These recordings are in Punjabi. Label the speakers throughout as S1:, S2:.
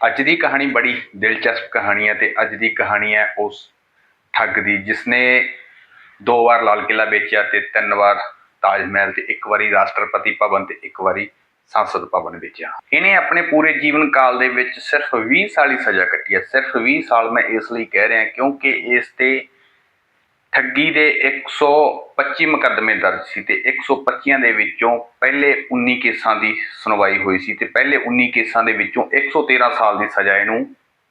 S1: ਅੱਜ ਦੀ ਕਹਾਣੀ ਬੜੀ ਦਿਲਚਸਪ ਕਹਾਣੀ ਹੈ ਤੇ ਅੱਜ ਦੀ ਕਹਾਣੀ ਹੈ ਉਸ ਠੱਗ ਦੀ, ਜਿਸਨੇ ਦੋ ਵਾਰ ਲਾਲ ਕਿਲਾ ਵੇਚਿਆ ਤੇ ਤਿੰਨ ਵਾਰ ਤਾਜ ਮਹਿਲ ਤੇ ਇੱਕ ਵਾਰੀ ਰਾਸ਼ਟਰਪਤੀ ਭਵਨ ਤੇ ਇੱਕ ਵਾਰੀ ਸੰਸਦ ਭਵਨ ਵੇਚਿਆ। ਇਹਨੇ ਆਪਣੇ ਪੂਰੇ ਜੀਵਨ ਕਾਲ ਦੇ ਵਿੱਚ ਸਿਰਫ 20 ਸਾਲ ਹੀ ਸਜ਼ਾ ਕੱਟੀ ਹੈ। ਸਿਰਫ 20 ਸਾਲ ਮੈਂ ਇਸ ਲਈ ਕਹਿ ਰਿਹਾ ਕਿਉਂਕਿ ਇਸ ਤੇ ਠੱਗੀ ਦੇ 125 ਮੁਕੱਦਮੇ ਦਰਜ ਸੀ ਤੇ 125 ਦੇ ਵਿੱਚੋਂ ਪਹਿਲੇ 19 ਕੇਸਾਂ ਦੀ ਸੁਣਵਾਈ ਹੋਈ ਸੀ ਤੇ ਪਹਿਲੇ 19 ਕੇਸਾਂ ਦੇ ਵਿੱਚੋਂ 113 ਸਾਲ ਦੀ ਸਜ਼ਾ ਇਹਨੂੰ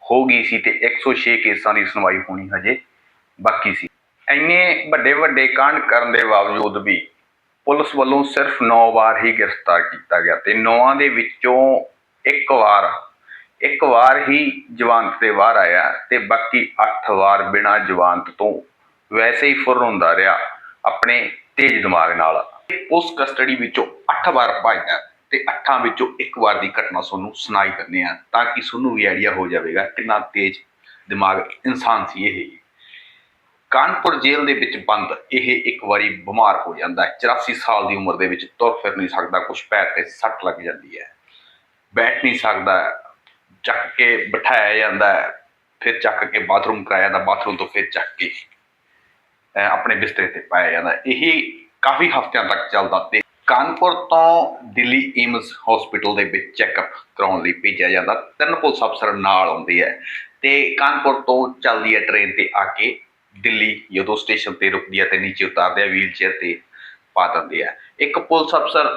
S1: ਹੋ ਗਈ ਸੀ ਤੇ 106 ਕੇਸਾਂ ਦੀ ਸੁਣਵਾਈ ਹੋਣੀ ਹਜੇ ਬਾਕੀ ਸੀ। ਇੰਨੇ ਵੱਡੇ ਵੱਡੇ ਕਾਂਡ ਕਰਨ ਦੇ ਬਾਵਜੂਦ ਵੀ ਪੁਲਿਸ ਵੱਲੋਂ ਸਿਰਫ 9 ਵਾਰ ਹੀ ਗ੍ਰਿਫਤਾਰ ਕੀਤਾ ਗਿਆ ਤੇ 9 ਦੇ ਵਿੱਚੋਂ ਇੱਕ ਵਾਰ ਇੱਕ ਵਾਰ ਹੀ ਜਵਾਨਤ ਤੇ ਬਾਹਰ ਆਇਆ ਤੇ ਬਾਕੀ 8 ਵਾਰ ਬਿਨਾਂ ਜਵਾਨਤ ਤੋਂ ਵੈਸੇ ਹੀ ਫੁਰ ਹੁੰਦਾ ਰਿਹਾ ਆਪਣੇ ਤੇਜ਼ ਦਿਮਾਗ ਨਾਲ। ਉਸ ਕਸਟਡੀ ਵਿੱਚੋਂ 8 ਵਾਰ ਭੱਜਦਾ ਤੇ 8 ਵਿੱਚੋਂ ਇੱਕ ਵਾਰ ਦੀ ਘਟਨਾ ਤੁਹਾਨੂੰ ਸੁਣਾਈ ਦਿੰਦੇ ਆ ਤਾਂ ਕਿ ਤੁਹਾਨੂੰ ਵੀ ਆਈਡੀਆ ਹੋ ਜਾਵੇਗਾ ਕਿੰਨਾ ਤੇਜ਼ ਦਿਮਾਗ ਇਨਸਾਨ ਸੀ ਇਹ। ਕਾਨਪੁਰ ਜੇਲ੍ਹ ਦੇ ਵਿੱਚ ਬੰਦ ਇਹ ਇੱਕ ਵਾਰੀ ਬਿਮਾਰ ਹੋ ਜਾਂਦਾ ਹੈ। 84 ਸਾਲ ਦੀ ਉਮਰ ਦੇ ਵਿੱਚ ਤੁਰ ਫਿਰ ਨਹੀਂ ਸਕਦਾ ਕੁਝ ਪੈਰ ਤੇ ਸੱਟ ਲੱਗ ਜਾਂਦੀ ਹੈ। ਬੈਠ ਨਹੀਂ ਸਕਦਾ, ਚੱਕ ਕੇ ਬਿਠਾਇਆ ਜਾਂਦਾ ਫਿਰ ਚੱਕ ਕੇ ਬਾਥਰੂਮ ਕਰਾਇਆ ਜਾਂਦਾ, ਬਾਥਰੂਮ ਤੋਂ ਫਿਰ ਚੱਕ ਕੇ ਆਪਣੇ ਬਿਸਤਰੇ ਤੇ ਪਾਇਆ ਜਾਂਦਾ। ਇਹ ਕਾਫੀ ਹਫ਼ਤਿਆਂ ਤੱਕ ਚੱਲਦਾ ਤੇ ਕਾਨਪੁਰ ਤੋਂ ਦਿੱਲੀ ਏਮਸ ਹਸਪੀਟਲ ਦੇ ਵਿੱਚ ਚੈੱਕਅਪ ਕਰਾਉਣ ਲਈ ਭੇਜਿਆ ਜਾਂਦਾ। ਤਿੰਨ ਪੁਲਿਸ ਅਫਸਰ ਨਾਲ ਆਉਂਦੇ ਹੈ ਤੇ ਕਾਨਪੁਰ ਤੋਂ ਚੱਲਦੀ ਹੈ ਟ੍ਰੇਨ ਤੇ ਆ ਕੇ ਦਿੱਲੀ ਜਦੋਂ ਸਟੇਸ਼ਨ ਤੇ ਰੁਕਦੀ ਹੈ ਤੇ ਨੀਚੇ ਉਤਾਰਦੇ ਆ ਵੀਲ ਚੇਅਰ ਤੇ ਪਾ ਦਿੰਦੇ ਆ। ਇੱਕ ਪੁਲਿਸ ਅਫਸਰ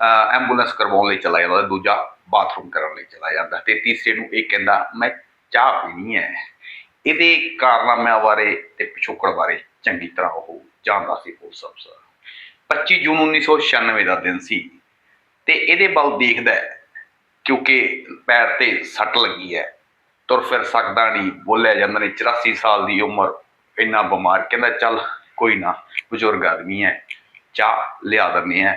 S1: ਅਹ, ਐਂਬੂਲੈਂਸ ਕਰਵਾਉਣ ਲਈ ਚਲਾ ਜਾਂਦਾ ਦੂਜਾ ਬਾਥਰੂਮ ਕਰਨ ਲਈ ਚਲਾ ਜਾਂਦਾ ਤੇ ਤੀਸਰੇ ਨੂੰ ਇਹ ਕਹਿੰਦਾ ਮੈਂ ਚਾਹ ਪੀਣੀ ਹੈ। ਇਹਦੇ ਕਾਰਨਾਮਿਆਂ ਬਾਰੇ ਤੇ ਪਿਛੋਕੜ ਬਾਰੇ ਚੰਗੀ ਤਰ੍ਹਾਂ ਉਹ ਜਾਣਦਾ ਸੀ ਪੁਲਿਸ ਅਫਸਰ। 25 ਜੂਨ 1996 ਦਾ ਦਿਨ ਸੀ ਤੇ ਇਹਦੇ ਵੱਲ ਦੇਖਦਾ ਕਿਉਂਕਿ ਪੈਰ ਤੇ ਸੱਟ ਲੱਗੀ ਹੈ। ਤੁਰ ਫਿਰ ਸਕਦਾ ਨਹੀਂ, ਬੋਲਿਆ ਜਾਂਦਾ ਨਹੀਂ 84 ਸਾਲ ਦੀ ਉਮਰ, ਇੰਨਾ ਬਿਮਾਰ, ਕਹਿੰਦਾ ਚੱਲ ਕੋਈ ਨਾ, ਬਜ਼ੁਰਗ ਆਦਮੀ ਹੈ, ਚਾਹ ਲਿਆ ਦਿੰਦੇ ਆ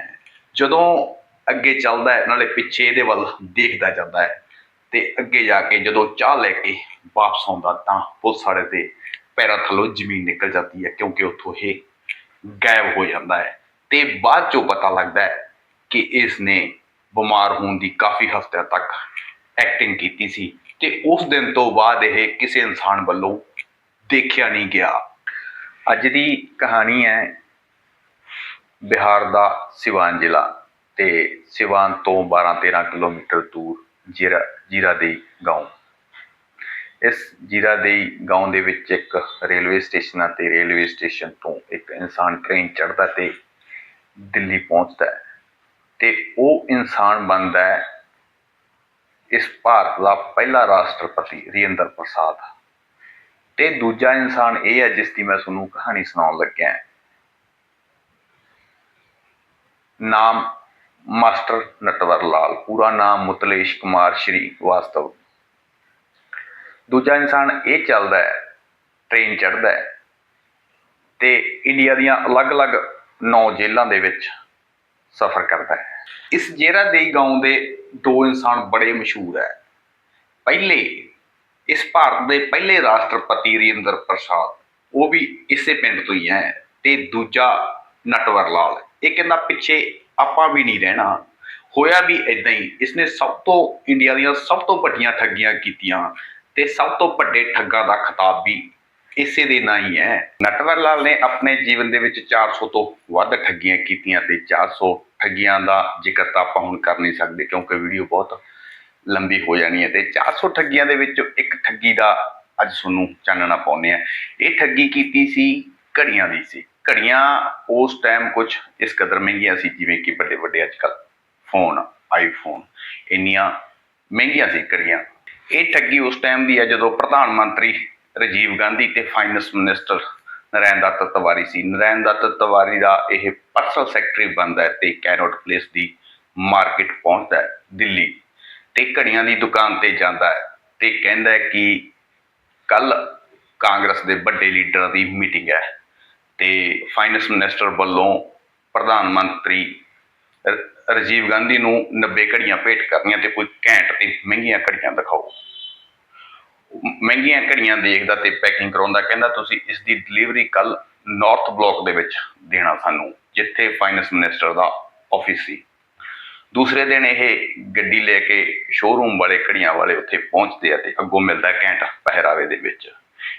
S1: ਜਦੋਂ ਅੱਗੇ ਚੱਲਦਾ ਹੈ, ਨਾਲੇ ਪਿੱਛੇ ਇਹਦੇ ਵੱਲ ਦੇਖਦਾ ਜਾਂਦਾ ਹੈ ਤੇ ਅੱਗੇ ਜਾ ਕੇ ਜਦੋਂ ਚਾਹ ਲੈ ਕੇ ਵਾਪਸ ਆਉਂਦਾ ਤਾਂ ਪੁਲਿਸ ਵਾਲੇ ਤੇ ਪੈਰਾਂ ਥੱਲੋਂ ਜ਼ਮੀਨ ਨਿਕਲ ਜਾਂਦੀ ਹੈ ਕਿਉਂਕਿ ਉੱਥੋਂ ਇਹ ਗਾਇਬ ਹੋ ਜਾਂਦਾ ਹੈ ਤੇ ਬਾਅਦ ਚੋਂ ਪਤਾ ਲੱਗਦਾ ਹੈ ਕਿ ਇਸ ਨੇ ਬਿਮਾਰ ਹੋਣ ਦੀ ਕਾਫੀ ਹਫ਼ਤਿਆਂ ਤੱਕ ਐਕਟਿੰਗ ਕੀਤੀ ਸੀ ਤੇ ਉਸ ਦਿਨ ਤੋਂ ਬਾਅਦ ਇਹ ਕਿਸੇ ਇਨਸਾਨ ਵੱਲੋਂ ਦੇਖਿਆ ਨਹੀਂ ਗਿਆ ਅੱਜ ਦੀ ਕਹਾਣੀ ਹੈ ਬਿਹਾਰ ਦਾ ਸਿਵਾਨ ਜ਼ਿਲ੍ਹਾ ਤੇ ਸਿਵਾਨ ਤੋਂ 12-13 ਕਿਲੋਮੀਟਰ ਦੂਰ ਜੀਰਾ ਜੀਰਾ ਦੇ گاؤں ਇਸ ਜ਼ੀਰਾ ਜੀਰਾਦੇਈ ਗਾਉਂ ਦੇ ਵਿੱਚ ਇੱਕ ਰੇਲਵੇ ਸਟੇਸ਼ਨ ਅਤੇ ਰੇਲਵੇ ਸਟੇਸ਼ਨ ਤੋਂ ਇੱਕ ਇਨਸਾਨ ਟ੍ਰੇਨ ਚੜ੍ਹਦਾ ਤੇ ਦਿੱਲੀ ਪਹੁੰਚਦਾ ਹੈ ਤੇ ਉਹ ਇਨਸਾਨ ਬਣਦਾ ਹੈ ਇਸ ਭਾਰਤ ਦਾ ਪਹਿਲਾ ਰਾਸ਼ਟਰਪਤੀ ਰੀਂਦਰ ਪ੍ਰਸਾਦ। ਤੇ ਦੂਜਾ ਇਨਸਾਨ ਇਹ ਹੈ ਜਿਸ ਦੀ ਮੈਂ ਤੁਹਾਨੂੰ ਕਹਾਣੀ ਸੁਣਾਉਣ ਲੱਗਿਆ ਨਾਮ ਮਾਸਟਰ ਨਟਵਰ ਲਾਲ ਪੂਰਾ ਨਾਮ ਮੁਤਲੇਸ਼ ਕੁਮਾਰ, ਸ਼੍ਰੀ ਵਾਸਤਵ ਦੂਜਾ ਇਨਸਾਨ ਇਹ ਚੱਲਦਾ ਹੈ ਟ੍ਰੇਨ ਚੜ੍ਹਦਾ ਹੈ। ਤੇ ਇੰਡੀਆ ਦੀਆਂ ਅਲੱਗ-ਅਲੱਗ ਨੌ ਜੇਲਾਂ ਦੇ ਵਿੱਚ ਸਫ਼ਰ ਕਰਦਾ ਹੈ। ਇਸ ਜੇਰਾ ਦੇ ਗਾਉਂ ਦੇ ਦੋ ਇਨਸਾਨ ਬੜੇ ਮਸ਼ਹੂਰ ਹੈ। ਪਹਿਲੇ, ਇਸ ਭਾਰਤ ਦੇ ਪਹਿਲੇ ਰਾਸ਼ਟਰਪਤੀ ਰਿੰਦਰ ਪ੍ਰਸਾਦ, ਉਹ ਵੀ ਇਸੇ ਪਿੰਡ ਤੋਂ ਹੀ ਹੈ ਤੇ ਦੂਜਾ ਨਟਵਰ ਲਾਲ। ਇਹ ਕਹਿੰਦਾ, ਪਿੱਛੇ ਆਪਾਂ ਵੀ ਨਹੀਂ ਰਹਿਣਾ। ਹੋਇਆ ਵੀ ਇਦਾਂ ਹੀ, ਇਸਨੇ ਸਭ ਤੋਂ ਇੰਡੀਆ ਦੀਆਂ ਸਭ ਤੋਂ ਵੱਡੀਆਂ ਠੱਗੀਆਂ ਕੀਤੀਆਂ। ਤੇ ਸਭ ਤੋਂ ਵੱਡੇ ਠੱਗਾਂ ਦਾ ਖਿਤਾਬ ਵੀ ਇਸੇ ਦੇ ਨਾਂ ਹੀ ਹੈ। ਨਟਵਰ ਲਾਲ ਨੇ ਆਪਣੇ ਜੀਵਨ ਦੇ ਵਿੱਚ 400 ਤੋਂ ਵੱਧ ਠੱਗੀਆਂ ਕੀਤੀਆਂ ਤੇ 400 ਠੱਗੀਆਂ ਦਾ ਜ਼ਿਕਰ ਤਾਂ ਆਪਾਂ ਹੁਣ ਕਰ ਨਹੀਂ ਸਕਦੇ ਕਿਉਂਕਿ ਵੀਡੀਓ ਬਹੁਤ ਲੰਬੀ ਹੋ ਜਾਣੀ ਹੈ ਤੇ 400 ਠੱਗੀਆਂ ਦੇ ਵਿੱਚ ਇੱਕ ਠੱਗੀ ਦਾ ਅੱਜ ਤੁਹਾਨੂੰ ਚਾਨਣਾ ਪਾਉਂਦੇ ਆ ਇਹ ਠੱਗੀ ਕੀਤੀ ਸੀ ਘੜੀਆਂ ਦੀ ਸੀ। ਘੜੀਆਂ ਉਸ ਟਾਈਮ ਕੁਝ ਇਸ ਕਦਰ ਮਹਿੰਗੀਆਂ ਸੀ ਜਿਵੇਂ ਕਿ ਵੱਡੇ ਵੱਡੇ ਅੱਜ ਕੱਲ੍ਹ ਫੋਨ ਆਈਫੋਨ ਇੰਨੀਆਂ ਮਹਿੰਗੀਆਂ ਸੀ ਘੜੀਆਂ। ਇਹ ਠੱਗੀ ਉਸ ਟਾਈਮ ਦੀ ਹੈ ਜਦੋਂ ਪ੍ਰਧਾਨ ਮੰਤਰੀ ਰਾਜੀਵ ਗਾਂਧੀ ਤੇ ਫਾਈਨੈਂਸ ਮਿਨਿਸਟਰ ਨਰੈਣ ਦੱਤ ਤਿਵਾਰੀ ਸੀ। ਨਰੈਣ ਦੱਤ ਤਿਵਾਰੀ ਦਾ ਇਹ ਪਰਸਨਲ ਸੈਕਟਰੀ ਬਣਦਾ ਹੈ ਤੇ ਕੈਨੋਟ ਪਲੇਸ ਦੀ ਮਾਰਕੀਟ ਪਹੁੰਚਦਾ ਹੈ ਦਿੱਲੀ ਤੇ ਘੜੀਆਂ ਦੀ ਦੁਕਾਨ ਤੇ ਜਾਂਦਾ ਹੈ ਤੇ ਕਹਿੰਦਾ ਹੈ ਕਿ ਕੱਲ ਕਾਂਗਰਸ ਦੇ ਵੱਡੇ ਲੀਡਰਾਂ ਦੀ ਮੀਟਿੰਗ ਹੈ ਤੇ ਫਾਈਨੈਂਸ ਮਿਨਿਸਟਰ ਵੱਲੋਂ ਪ੍ਰਧਾਨ ਮੰਤਰੀ ਰਾਜੀਵ ਗਾਂਧੀ ਨੂੰ 90 ਘੜੀਆਂ ਭੇਟ ਕਰਨੀਆਂ ਤੇ ਕੋਈ ਘੈਂਟ ਤੇ ਮਹਿੰਗੀਆਂ ਘੜੀਆਂ ਦਿਖਾਓ। ਮਹਿੰਗੀਆਂ ਘੜੀਆਂ ਦੇਖਦਾ ਤੇ ਪੈਕਿੰਗ ਕਰਾਉਂਦਾ ਕਹਿੰਦਾ, ਤੁਸੀਂ ਇਸ ਦੀ ਡਿਲੀਵਰੀ ਕੱਲ ਨਾਰਥ ਬਲਾਕ ਦੇ ਵਿੱਚ ਦੇਣਾ ਸਾਨੂੰ, ਜਿੱਥੇ ਫਾਈਨੈਂਸ ਮਿਨਿਸਟਰ ਦਾ ਆਫਿਸ ਸੀ। ਦੂਸਰੇ ਦਿਨ ਇਹ ਗੱਡੀ ਲੈ ਕੇ ਸ਼ੋਰੂਮ ਵਾਲੇ ਘੜੀਆਂ ਵਾਲੇ ਉੱਥੇ ਪਹੁੰਚਦੇ ਆ ਤੇ ਅੱਗੋਂ ਮਿਲਦਾ ਘੈਂਟ ਪਹਿਰਾਵੇ ਦੇ ਵਿੱਚ।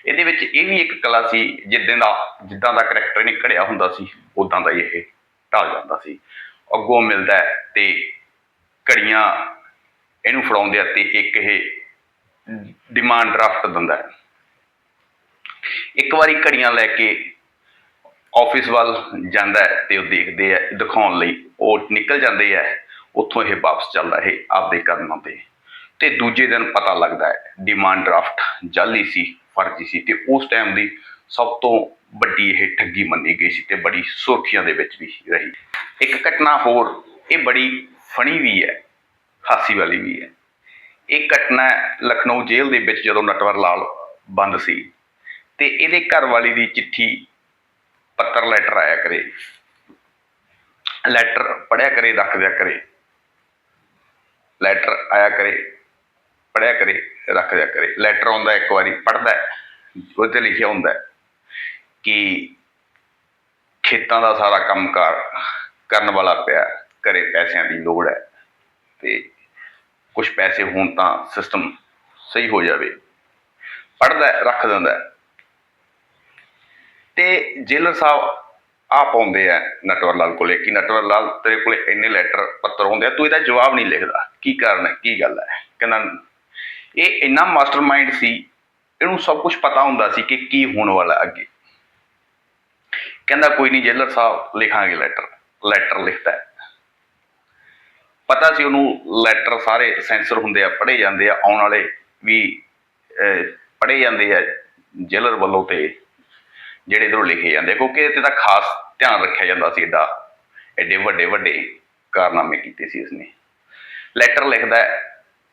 S1: ਇਹਦੇ ਵਿੱਚ ਇਹ ਵੀ ਇੱਕ ਕਲਾ ਸੀ, ਜਿੱਦਾਂ ਦਾ ਜਿੱਦਾਂ ਦਾ ਕਰੈਕਟਰ ਨੇ ਘੜਿਆ ਹੁੰਦਾ ਸੀ ਉਦਾਂ ਦਾ ਹੀ ਇਹ ਢਾਲ ਜਾਂਦਾ ਸੀ। ਅੱਗੋਂ ਮਿਲਦਾ ਹੈ ਤੇ ਘੜੀਆਂ ਇਹਨੂੰ ਫੜਾਉਂਦੇ ਆ ਤੇ ਇੱਕ ਇਹ ਡਿਮਾਂਡ ਡਰਾਫਟ ਦਿੰਦਾ ਹੈ। ਇੱਕ ਵਾਰੀ ਘੜੀਆਂ ਲੈ ਕੇ ਆਫਿਸ ਵੱਲ ਜਾਂਦਾ ਹੈ ਤੇ ਉਹ ਦੇਖਦੇ ਆ ਦਿਖਾਉਣ ਲਈ ਉਹ ਨਿਕਲ ਜਾਂਦੇ ਆ ਉੱਥੋਂ ਇਹ ਵਾਪਸ ਚੱਲਦਾ ਇਹ ਆਪਦੇ ਕਦਮਾਂ ਤੇ। ਤੇ ਦੂਜੇ ਦਿਨ ਪਤਾ ਲੱਗਦਾ ਹੈ ਡਿਮਾਂਡ ਡਰਾਫਟ ਜਾਲੀ ਸੀ, ਫਰਜ਼ੀ ਸੀ ਤੇ ਉਸ ਟਾਈਮ ਦੀ ਸਭ ਤੋਂ ਵੱਡੀ ਇਹ ਠੱਗੀ ਮੰਨੀ ਗਈ ਸੀ ਤੇ ਬੜੀ ਸੁਰਖੀਆਂ ਦੇ ਵਿੱਚ ਵੀ ਰਹੀ। ਇੱਕ ਘਟਨਾ ਹੋਰ, ਇਹ ਬੜੀ ਫਣੀ ਵੀ ਹੈ, ਹਾਸੀ ਵਾਲੀ ਵੀ ਹੈ। ਇਹ ਘਟਨਾ ਲਖਨਊ ਜੇਲ੍ਹ ਦੇ ਵਿੱਚ ਜਦੋਂ ਨਟਵਰ ਲਾਲ ਬੰਦ ਸੀ, ਤੇ ਇਹਦੇ ਘਰ ਵਾਲੀ ਦੀ ਚਿੱਠੀ ਪੱਤਰ ਲੈਟਰ ਆਇਆ ਕਰੇ। ਲੈਟਰ ਪੜਿਆ ਕਰੇ, ਰੱਖ ਦਿਆ ਕਰੇ। ਲੈਟਰ ਆਇਆ ਕਰੇ ਪੜਿਆ ਕਰੇ, ਰੱਖ ਦਿਆ ਕਰੇ। ਲੈਟਰ ਆਉਂਦਾ ਇੱਕ ਵਾਰੀ ਪੜਦਾ ਉਹਦੇ ਲਿਖਿਆ ਹੁੰਦਾ ਕਿ ਖੇਤਾਂ ਦਾ ਸਾਰਾ ਕੰਮਕਾਰ ਕਰਨ ਵਾਲਾ ਪਿਆ ਘਰੇ ਪੈਸਿਆਂ ਦੀ ਲੋੜ ਹੈ। ਤੇ ਕੁਝ ਪੈਸੇ ਹੋਣ ਤਾਂ ਸਿਸਟਮ ਸਹੀ ਹੋ ਜਾਵੇ। ਪੜਦਾ ਰੱਖ ਦਿੰਦਾ ਹੈ। ਤੇ ਜੇਲਰ ਸਾਹਿਬ ਆ ਪਾਉਂਦੇ ਆ ਨਟਵਰ ਲਾਲ ਕੋਲੇ ਕਿ ਨਟਵਰ ਲਾਲ ਤੇਰੇ ਕੋਲੇ ਇੰਨੇ ਲੈਟਰ ਪੱਤਰ ਹੁੰਦੇ ਆ, ਤੂੰ ਇਹਦਾ ਜਵਾਬ ਨਹੀਂ ਲਿਖਦਾ। ਕੀ ਕਾਰਨ ਹੈ, ਕੀ ਗੱਲ ਹੈ? ਕਹਿੰਦਾ, ਇਹ ਇੰਨਾ ਮਾਸਟਰਮਾਈਂਡ ਸੀ, ਇਹਨੂੰ ਸਭ ਕੁਝ ਪਤਾ ਹੁੰਦਾ ਸੀ ਕਿ ਕੀ ਹੋਣ ਵਾਲਾ ਅੱਗੇ। ਕਹਿੰਦਾ, ਕੋਈ ਨਹੀਂ ਜੇਲਰ ਸਾਹਿਬ ਲਿਖਾਂਗੇ ਲੈਟਰ ਲੈਟਰ ਲਿਖਦਾ ਪਤਾ ਸੀ ਉਹਨੂੰ ਲੈਟਰ ਸਾਰੇ ਸੈਂਸਰ ਹੁੰਦੇ ਆ, ਪੜ੍ਹੇ ਜਾਂਦੇ ਆ, ਆਉਣ ਵਾਲੇ ਵੀ ਪੜ੍ਹੇ ਜਾਂਦੇ ਆ ਜੇਲਰ ਵੱਲੋਂ ਤੇ ਜਿਹੜੇ ਇਧਰੋਂ ਲਿਖੇ ਜਾਂਦੇ ਕਿਉਂਕਿ ਇਹਦੇ ਤੇ ਖਾਸ ਧਿਆਨ ਰੱਖਿਆ ਜਾਂਦਾ ਸੀ ਏਡਾ ਐਡੇ ਵੱਡੇ ਵੱਡੇ ਕਾਰਨਾਮੇ ਕੀਤੇ ਸੀ ਇਸਨੇ ਲੈਟਰ ਲਿਖਦਾ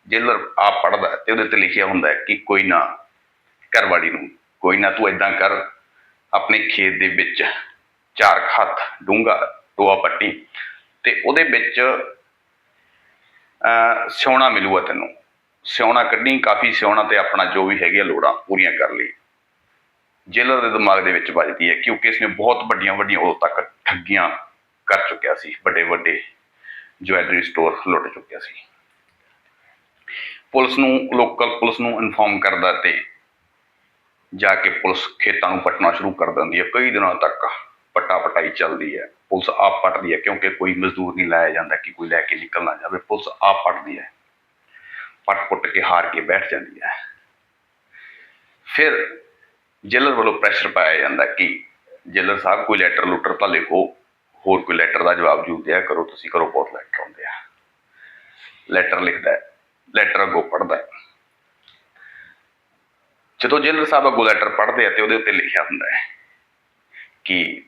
S1: ਜੇਲਰ ਆਪ ਪੜ੍ਹਦਾ ਤੇ ਉਹਦੇ ਤੇ ਲਿਖਿਆ ਹੁੰਦਾ ਕਿ ਕੋਈ ਨਾ ਘਰਵਾਲੀ ਨੂੰ, ਕੋਈ ਨਾ ਤੂੰ ਇਦਾਂ ਕਰ, ਆਪਣੇ ਖੇਤ ਦੇ ਵਿੱਚ ਚਾਰ ਹੱਥ ਡੂੰਘਾ ਟੋਆ ਪੱਟੀ ਤੇ ਉਹਦੇ ਵਿੱਚ ਸਿਉਣਾ ਮਿਲੂਗਾ ਤੈਨੂੰ। ਸਿਉਣਾ ਕੱਢੀ, ਕਾਫੀ ਸਿਉਣਾ ਤੇ ਆਪਣਾ ਜੋ ਵੀ ਹੈਗੇ ਲੋੜਾਂ ਪੂਰੀਆਂ ਕਰ ਲਈ। ਜੇਲਰ ਦੇ ਦਿਮਾਗ ਦੇ ਵਿੱਚ ਵੱਜਦੀ ਹੈ ਕਿਉਂਕਿ ਇਸਨੇ ਬਹੁਤ ਵੱਡੀਆਂ ਵੱਡੀਆਂ ਉਦੋਂ ਤੱਕ ਠੱਗੀਆਂ ਕਰ ਚੁੱਕਿਆ ਸੀ। ਵੱਡੇ ਵੱਡੇ ਜੁਐਲਰੀ ਸਟੋਰ ਲੁੱਟ ਚੁੱਕਿਆ ਸੀ। ਪੁਲਿਸ ਨੂੰ, ਲੋਕਲ ਪੁਲਿਸ ਨੂੰ ਇਨਫੋਰਮ ਕਰਦਾ ਤੇ ਜਾ ਕੇ ਪੁਲਿਸ ਖੇਤਾਂ ਨੂੰ ਪਟਣਾ ਸ਼ੁਰੂ ਕਰ ਦਿੰਦੀ ਹੈ। ਕਈ ਦਿਨਾਂ ਤੱਕ ਪਟਾ ਪਟਾਈ ਚੱਲਦੀ ਹੈ। ਪੁਲਿਸ ਆਪ ਪਟਦੀ ਹੈ, ਕਿਉਂਕਿ ਕੋਈ ਮਜ਼ਦੂਰ ਨਹੀਂ ਲਾਇਆ ਜਾਂਦਾ ਕਿ ਕੋਈ ਲੈ ਕੇ ਨਿਕਲ ਨਾ ਜਾਵੇ, ਪੁਲਿਸ ਆਪ ਪਟਦੀ ਹੈ। ਪਟ ਪੁੱਟ ਕੇ ਹਾਰ ਕੇ ਬੈਠ ਜਾਂਦੀ ਹੈ। ਫਿਰ ਜੇਲਰ ਵੱਲੋਂ ਪ੍ਰੈਸ਼ਰ ਪਾਇਆ ਜਾਂਦਾ ਕਿ ਜੇਲਰ ਸਾਹਿਬ ਕੋਈ ਲੈਟਰ ਲੁੱਟਰ ਤਾਂ ਲਿਖੋ, ਹੋਰ ਕੋਈ ਲੈਟਰ ਦਾ ਜਵਾਬ ਜੂ ਦਿਆ ਕਰੋ, ਤੁਸੀਂ ਕਰੋ ਬਹੁਤ ਲੈਟਰ ਆਉਂਦੇ ਆ। ਲੈਟਰ ਲਿਖਦਾ ਹੈ ਲੈਟਰ ਅੱਗੋਂ ਪੜ੍ਹਦਾ ਹੈ। ਜਦੋਂ ਜੇਲਰ ਸਾਹਿਬ ਅੱਗੋਂ ਲੈਟਰ ਪੜ੍ਹਦੇ ਆ ਤੇ ਉਹਦੇ ਉੱਤੇ ਲਿਖਿਆ ਹੁੰਦਾ ਹੈ ਕਿ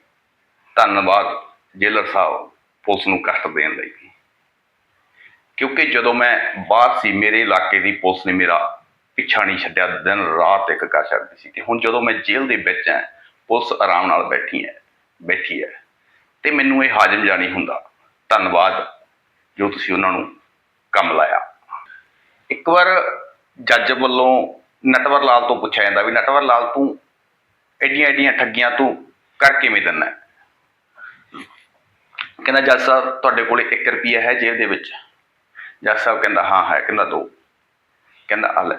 S1: ਧੰਨਵਾਦ ਜੇਲਰ ਸਾਹਿਬ ਪੁਲਿਸ ਨੂੰ ਕਸ਼ਟ ਦੇਣ ਲਈ ਕਿਉਂਕਿ ਜਦੋਂ ਮੈਂ ਬਾਹਰ ਸੀ, ਮੇਰੇ ਇਲਾਕੇ ਦੀ ਪੁਲਿਸ ਨੇ ਮੇਰਾ ਪਿੱਛਾ ਨਹੀਂ ਛੱਡਿਆ, ਦਿਨ ਰਾਤ ਇੱਕ ਕਰ ਛੱਡਦੀ ਸੀ। ਤੇ ਹੁਣ ਜਦੋਂ ਮੈਂ ਜੇਲ੍ਹ ਦੇ ਵਿੱਚ ਹਾਂ, ਪੁਲਿਸ ਆਰਾਮ ਨਾਲ ਬੈਠੀ ਹੈ ਬੈਠੀ ਹੈ। ਤੇ ਮੈਨੂੰ ਇਹ ਹਾਜ਼ਮ ਜਾਣੀ ਹੁੰਦਾ, ਧੰਨਵਾਦ ਜੋ ਤੁਸੀਂ ਉਹਨਾਂ ਨੂੰ ਕੰਮ ਲਾਇਆ। ਇੱਕ ਵਾਰ ਜੱਜ ਵੱਲੋਂ ਨਟਵਰ ਲਾਲ ਤੋਂ ਪੁੱਛਿਆ ਜਾਂਦਾ ਵੀ ਨਟਵਰ ਲਾਲ ਤੂੰ ਐਡੀਆਂ ਐਡੀਆਂ ਠੱਗੀਆਂ ਤੂੰ ਕਰ ਕਿਵੇਂ ਦਿੰਦਾ ਕਹਿੰਦਾ, ਜੱਜ ਸਾਹਿਬ, ਤੁਹਾਡੇ ਕੋਲੇ 1 ਰੁਪਿਆ ਹੈ ਜੇਬ ਦੇ ਵਿੱਚ। ਜੱਜ ਸਾਹਿਬ ਕਹਿੰਦਾ, ਹਾਂ, ਹੈ। ਕਹਿੰਦਾ, ਦੋ। ਕਹਿੰਦਾ, ਆ ਲੈ।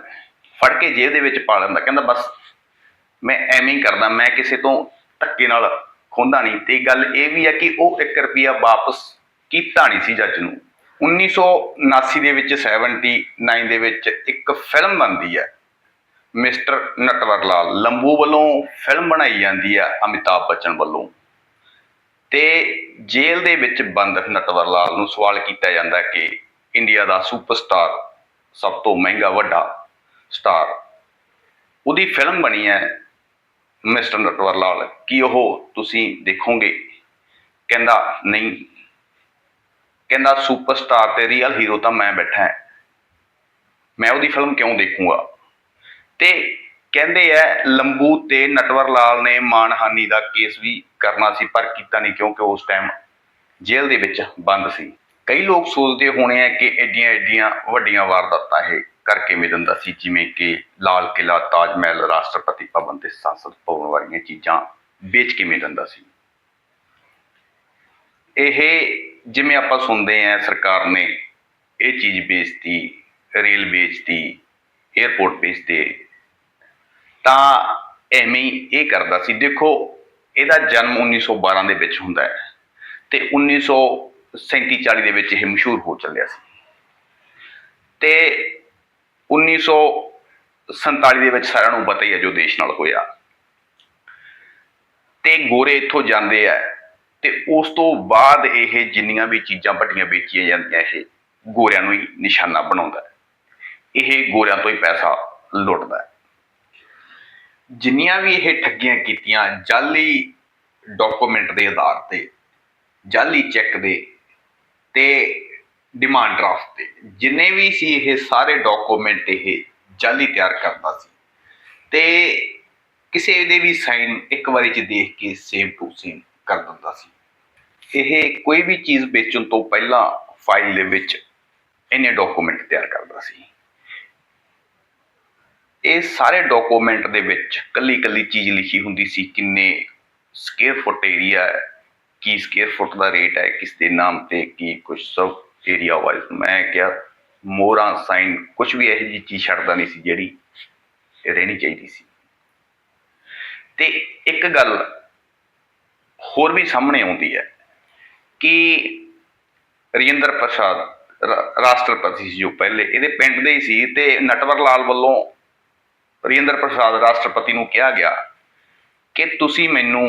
S1: ਫੜ ਕੇ ਜੇਬ ਦੇ ਵਿੱਚ ਪਾ ਲੈਂਦਾ। ਕਹਿੰਦਾ, ਬਸ, ਮੈਂ ਐਵੇਂ ਹੀ ਕਰਦਾ। ਮੈਂ ਕਿਸੇ ਤੋਂ ਧੱਕੇ ਨਾਲ ਖੋਂਦਾ ਨਹੀਂ। ਤੇ ਗੱਲ ਇਹ ਵੀ ਹੈ ਕਿ ਉਹ 1 ਰੁਪਿਆ ਵਾਪਸ ਕੀਤਾ ਨਹੀਂ ਸੀ ਜੱਜ ਨੂੰ। 1979 ਦੇ ਵਿੱਚ 79 ਦੇ ਵਿੱਚ ਇੱਕ ਫਿਲਮ ਬਣਦੀ ਹੈ ਮਿਸਟਰ ਨਟਵਰ ਲਾਲ ਲੰਬੂ ਵੱਲੋਂ ਫਿਲਮ ਬਣਾਈ ਜਾਂਦੀ ਹੈ ਅਮਿਤਾਭ ਬੱਚਨ ਵੱਲੋਂ। ਤੇ ਜੇਲ੍ਹ ਦੇ ਵਿੱਚ ਬੰਦ ਨਟਵਰ ਲਾਲ ਨੂੰ ਸਵਾਲ ਕੀਤਾ ਜਾਂਦਾ ਕਿ ਇੰਡੀਆ ਦਾ ਸੁਪਰਸਟਾਰ ਸਭ ਤੋਂ ਮਹਿੰਗਾ ਵੱਡਾ ਸਟਾਰ। ਉਹਦੀ ਫਿਲਮ ਬਣੀ ਹੈ ਮਿਸਟਰ ਨਟਵਰ ਲਾਲ। ਕੀ ਉਹ ਤੁਸੀਂ ਦੇਖੋਗੇ? ਕਹਿੰਦਾ, ਨਹੀਂ। ਕਹਿੰਦਾ, ਸੁਪਰਸਟਾਰ ਤੇ ਰੀਅਲ ਹੀਰੋ ਤਾਂ ਮੈਂ ਬੈਠਾ ਹਾਂ। ਮੈਂ ਉਹਦੀ ਫਿਲਮ ਕਿਉਂ ਦੇਖੂੰਗਾ? ਤੇ ਕਹਿੰਦੇ ਐ ਲੰਬੂ ਤੇ ਨਟਵਰ ਲਾਲ ਨੇ ਮਾਨਹਾਨੀ ਦਾ ਕੇਸ ਵੀ ਕਰਨਾ ਸੀ, ਪਰ ਕੀਤਾ ਨਹੀਂ ਕਿਉਂਕਿ ਉਸ ਟਾਈਮ ਜੇਲ੍ਹ ਦੇ ਵਿੱਚ ਬੰਦ ਸੀ। ਕਈ ਲੋਕ ਸੋਚਦੇ ਹੋਣੇ ਆ ਕਿ ਐਡੀਆਂ ਐਡੀਆਂ ਵੱਡੀਆਂ ਵਾਰਦਾਤਾਂ ਇਹ ਕਰਕੇ ਮਿਲ ਦਿੰਦਾ ਸੀ, ਜਿਵੇਂ ਕਿ ਲਾਲ ਕਿਲਾ ਤਾਜ ਮਹਿਲ, ਰਾਸ਼ਟਰਪਤੀ ਭਵਨ ਤੇ ਸੰਸਦ ਭਵਨ ਵਰਗੀਆਂ ਚੀਜ਼ਾਂ ਵੇਚ ਕੇ ਮਿਲ ਦਿੰਦਾ ਸੀ। ਇਹ ਜਿਵੇਂ ਆਪਾਂ ਸੁਣਦੇ ਆ, ਸਰਕਾਰ ਨੇ ਇਹ ਚੀਜ਼ ਵੇਚਤੀ, ਰੇਲ ਵੇਚਤੀ 에어ਪੋਰਟ ਵੇਚਤੇ ਤਾਂ ਐਵੇਂ ਹੀ ਇਹ ਕਰਦਾ ਸੀ। ਦੇਖੋ, ਇਹਦਾ ਜਨਮ 1912 ਦੇ ਵਿੱਚ ਹੁੰਦਾ ਹੈ ਤੇ 1937 40 ਦੇ ਵਿੱਚ ਇਹ ਮਸ਼ਹੂਰ ਹੋ ਚੱਲਿਆ ਸੀ। ਤੇ 1947 ਦੇ ਵਿੱਚ ਸਾਰਿਆਂ ਨੂੰ ਪਤਾ ਹੀ ਹੈ ਜੋ ਦੇਸ਼ ਨਾਲ ਹੋਇਆ। ਤੇ ਗੋਰੇ ਇੱਥੋਂ ਜਾਂਦੇ ਆ ਤੇ ਉਸ ਤੋਂ ਬਾਅਦ ਇਹ ਜਿੰਨੀਆਂ ਵੀ ਚੀਜ਼ਾਂ ਵੱਡੀਆਂ ਵੇਚੀਆਂ ਜਾਂਦੀਆਂ, ਇਹ ਗੋਰਿਆਂ ਨੂੰ ਹੀ ਨਿਸ਼ਾਨਾ ਬਣਾਉਂਦਾ ਇਹ ਗੋਰਿਆਂ ਤੋਂ ਹੀ ਪੈਸਾ ਲੁੱਟਦਾ ਜਿੰਨੀਆਂ ਵੀ ਇਹ ਠੱਗੀਆਂ ਕੀਤੀਆਂ ਜਾਲੀ ਡਾਕੂਮੈਂਟ ਦੇ ਆਧਾਰ ਤੇ ਜਾਲੀ ਚੈੱਕ ਦੇ ਤੇ ਡਿਮਾਂਡ ਡਰਾਫਟ ਤੇ, ਜਿੰਨੇ ਵੀ ਸੀ ਇਹ ਸਾਰੇ ਡਾਕੂਮੈਂਟ ਇਹ ਜਾਲੀ ਤਿਆਰ ਕਰਦਾ ਸੀ। ਤੇ ਕਿਸੇ ਦੇ ਵੀ ਸਾਈਨ ਇੱਕ ਵਾਰੀ ਚ ਦੇਖ ਕੇ ਸੇਮ ਟੂ ਸੇਮ ਕਰ ਦਿੰਦਾ ਸੀ। ਇਹ ਕੋਈ ਵੀ ਚੀਜ਼ ਵੇਚਣ ਤੋਂ ਪਹਿਲਾਂ ਫਾਈਲ ਦੇ ਵਿੱਚ ਇਹਨੇ ਡਾਕੂਮੈਂਟ ਤਿਆਰ ਕਰਦਾ ਸੀ। ਇਹ ਸਾਰੇ ਡਾਕੂਮੈਂਟ ਦੇ ਵਿੱਚ ਕੱਲੀ ਕੱਲੀ ਚੀਜ਼ ਲਿਖੀ ਹੁੰਦੀ ਸੀ ਕਿੰਨੇ ਸਕੁਅਰ ਫੁੱਟ ਏਰੀਆ ਹੈ, ਕੀ ਸਕੁਅਰ ਫੁੱਟ ਦਾ ਰੇਟ ਹੈ, ਕਿਸ ਦੇ ਨਾਮ ਤੇ ਕੀ ਕੁਝ ਸਭ ਏਰੀਆ ਵਾਈਜ਼ ਮੈਂ ਕਿਹਾ ਮੋਹਰਾਂ ਸਾਈਨ ਕੁਝ ਵੀ ਇਹੋ ਜਿਹੀ ਚੀਜ਼ ਛੱਡਦਾ ਨਹੀਂ ਸੀ ਜਿਹੜੀ ਰਹਿਣੀ ਚਾਹੀਦੀ ਸੀ। ਤੇ ਇੱਕ ਗੱਲ ਹੋਰ ਵੀ ਸਾਹਮਣੇ ਆਉਂਦੀ ਹੈ ਕਿ ਰਜਿੰਦਰ ਪ੍ਰਸਾਦ ਰਾਸ਼ਟਰਪਤੀ ਸੀ ਜੋ ਪਹਿਲੇ, ਇਹਦੇ ਪਿੰਡ ਦੇ ਹੀ ਸੀ ਤੇ ਨਟਵਰ ਲਾਲ ਵੱਲੋਂ ਰਜਿੰਦਰ ਪ੍ਰਸਾਦ ਰਾਸ਼ਟਰਪਤੀ ਨੂੰ ਕਿਹਾ ਗਿਆ ਕਿ ਤੁਸੀਂ ਮੈਨੂੰ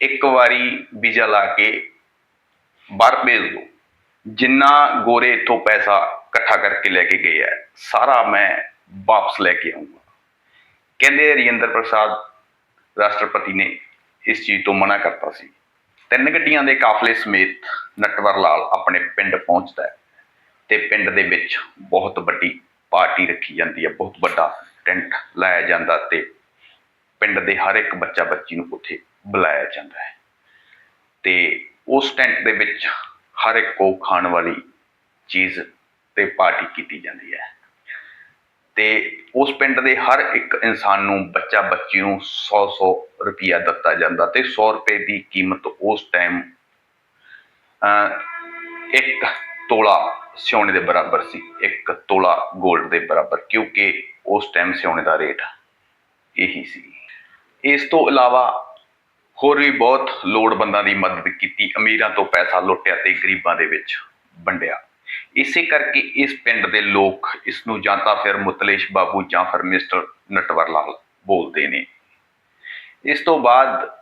S1: ਇੱਕ ਵਾਰੀ ਵੀਜ਼ਾ ਲਾ ਕੇ ਬਾਹਰ ਭੇਜ ਦਿਓ। ਜਿੰਨਾ ਗੋਰੇ ਇੱਥੋਂ ਪੈਸਾ ਇਕੱਠਾ ਕਰਕੇ ਲੈ ਕੇ ਗਏ ਆ, ਸਾਰਾ ਮੈਂ ਵਾਪਸ ਲੈ ਕੇ ਆਉਂਗਾ ਕਹਿੰਦੇ ਰਜਿੰਦਰ ਪ੍ਰਸਾਦ ਰਾਸ਼ਟਰਪਤੀ ਨੇ ਇਸ ਚੀਜ਼ ਤੋਂ ਮਨਾ ਕਰਤਾ ਸੀ। ਤਿੰਨ ਗੱਡੀਆਂ ਦੇ ਕਾਫਲੇ ਸਮੇਤ ਨਟਵਰ ਲਾਲ ਆਪਣੇ ਪਿੰਡ ਪਹੁੰਚਦਾ ਹੈ ਤੇ ਪਿੰਡ ਦੇ ਵਿੱਚ ਬਹੁਤ ਵੱਡੀ ਪਾਰਟੀ ਰੱਖੀ ਜਾਂਦੀ ਹੈ, ਬਹੁਤ ਵੱਡਾ ਟੈਂਟ ਲਾਇਆ ਜਾਂਦਾ ਤੇ ਪਿੰਡ ਦੇ ਹਰ ਇੱਕ ਬੱਚਾ ਬੱਚੀ ਨੂੰ ਉੱਥੇ ਬੁਲਾਇਆ ਜਾਂਦਾ ਹੈ। ਤੇ ਉਸ ਟੈਂਟ ਦੇ ਵਿੱਚ ਹਰ ਇੱਕ ਕੋ ਖਾਣ ਵਾਲੀ ਚੀਜ਼ ਤੇ ਪਾਰਟੀ ਕੀਤੀ ਜਾਂਦੀ ਹੈ। ਤੇ ਉਸ ਪਿੰਡ ਦੇ ਹਰ ਇੱਕ ਇਨਸਾਨ ਨੂੰ ਬੱਚਾ ਬੱਚੀ ਨੂੰ 100-100 ਰੁਪਿਆ ਦਿੱਤਾ ਜਾਂਦਾ ਤੇ 100 ਰੁਪਏ ਦੀ ਕੀਮਤ ਉਸ ਟਾਈਮ ਇੱਕ ਤੋਲਾ ਸੋਨੇ ਦੇ ਬਰਾਬਰ ਸੀ, ਇੱਕ ਤੋਲਾ 골ਡ ਦੇ ਬਰਾਬਰ, ਕਿਉਂਕਿ ਉਸ ਟਾਈਮ ਸੋਨੇ ਦਾ ਰੇਟ ਇਹੀ ਸੀ। ਇਸ ਤੋਂ ਇਲਾਵਾ ਹੋਰ ਵੀ ਬਹੁਤ ਲੋੜਵੰਦਾਂ ਦੀ ਮਦਦ ਕੀਤੀ ਅਮੀਰਾਂ ਤੋਂ ਪੈਸਾ ਲੁੱਟਿਆ ਤੇ ਗਰੀਬਾਂ ਦੇ ਵਿੱਚ ਵੰਡਿਆ। ਇਸੇ ਕਰਕੇ ਇਸ ਪਿੰਡ ਦੇ ਲੋਕ ਇਸ ਨੂੰ ਜਾਂ ਤਾਂ ਫਿਰ ਮੁਤਲੇਸ਼ ਬਾਬੂ ਜਾਂ ਫਿਰ ਮਿਸਟਰ ਨਟਵਰ ਲਾਲ ਬੋਲਦੇ ਨੇ। ਇਸ ਤੋਂ ਬਾਅਦ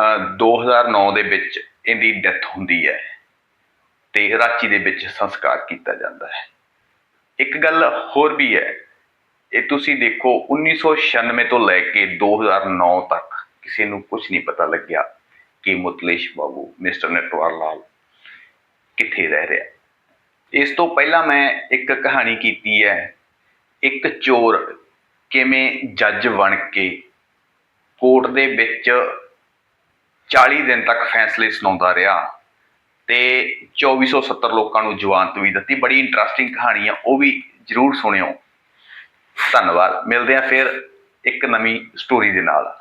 S1: ਅ, 2009 ਦੇ ਵਿੱਚ ਇਹਦੀ ਡੈਥ ਹੁੰਦੀ ਹੈ ਤੇ ਰਾਚੀ ਦੇ ਵਿੱਚ ਸੰਸਕਾਰ ਕੀਤਾ ਜਾਂਦਾ ਹੈ। ਇੱਕ ਗੱਲ ਹੋਰ ਵੀ ਹੈ ਇਹ ਤੁਸੀਂ ਦੇਖੋ 1996 ਤੋਂ ਲੈ ਕੇ 2009 ਤੱਕ ਕਿਸੇ ਨੂੰ ਕੁਝ ਨਹੀਂ ਪਤਾ ਲੱਗਿਆ ਕਿ ਮੁਤਲੇਸ਼ ਬਾਬੂ, ਮਿਸਟਰ ਨਟਵਰ ਲਾਲ ਕਿੱਥੇ ਰਹਿ ਰਿਹਾ। ਇਸ ਤੋਂ ਪਹਿਲਾਂ ਮੈਂ ਇੱਕ ਕਹਾਣੀ ਕੀਤੀ ਹੈ, ਇੱਕ ਚੋਰ ਕਿਵੇਂ ਜੱਜ ਬਣ ਕੇ ਕੋਰਟ ਦੇ ਵਿੱਚ 40 ਦਿਨ ਤੱਕ ਫੈਸਲੇ ਸੁਣਾਉਂਦਾ ਰਿਹਾ ਤੇ 2470 ਲੋਕਾਂ ਨੂੰ ਜਵਾਨਤ ਵੀ ਦਿੱਤੀ। ਬੜੀ ਇੰਟਰਸਟਿੰਗ ਕਹਾਣੀ ਆ ਉਹ ਵੀ ਜਰੂਰ ਸੁਣਿਓ। ਧੰਨਵਾਦ। ਮਿਲਦੇ ਹਾਂ ਫਿਰ ਇੱਕ ਨਵੀਂ ਸਟੋਰੀ ਦੇ ਨਾਲ।